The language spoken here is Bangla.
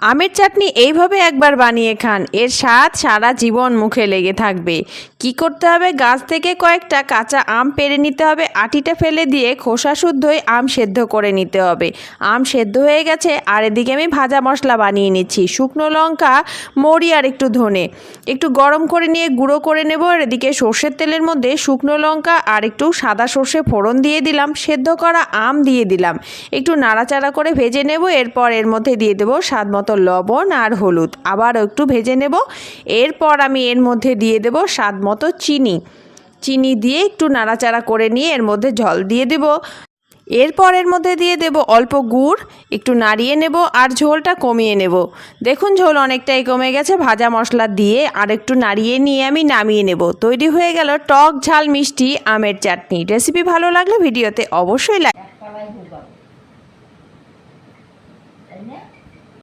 আমের চাটনি এইভাবে একবার বানিয়ে খান। এর স্বাদ সারা জীবন মুখে লেগে থাকবে। কি করতে হবে? গাছ থেকে কয়েকটা কাঁচা আম পেরে নিতে হবে। আটিটা ফেলে দিয়ে খোসা শুদ্ধই আম সেদ্ধ করে নিতে হবে। আম সেদ্ধ হয়ে গেছে। আর এদিকে আমি ভাজা মশলা বানিয়ে নিচ্ছি। শুকনো লঙ্কা, মরি আর একটু ধনে। একটু গরম করে নিয়ে গুঁড়ো করে নেব। আর এদিকে সর্ষের তেলের মধ্যে শুকনো লঙ্কা আর একটু সাদা সর্ষে ফোড়ন দিয়ে দিলাম। সেদ্ধ করা আম দিয়ে দিলাম। একটু নাড়াচাড়া করে ভেজে নেব। এরপর এর মধ্যে দিয়ে দেবো স্বাদ মতো মতো লবণ আর হলুদ। আবার একটু ভেজে নেব। এরপর আমি এর মধ্যে দিয়ে দেব স্বাদ মতো চিনি। চিনি দিয়ে একটু নাড়াচাড়া করে নিয়ে এর মধ্যে জল দিয়ে দেব। এরপর এর মধ্যে দিয়ে দেব অল্প গুড়। একটু নাড়িয়ে নেব আর ঝোলটা কমিয়ে নেব। দেখুন ঝোল অনেকটাই কমে গেছে। ভাজা মশলা দিয়ে আর একটু নাড়িয়ে নিয়ে আমি নামিয়ে নেব। তৈরি হয়ে গেল টক ঝাল মিষ্টি আমের চাটনি। রেসিপি ভালো লাগলে ভিডিওতে অবশ্যই লাগে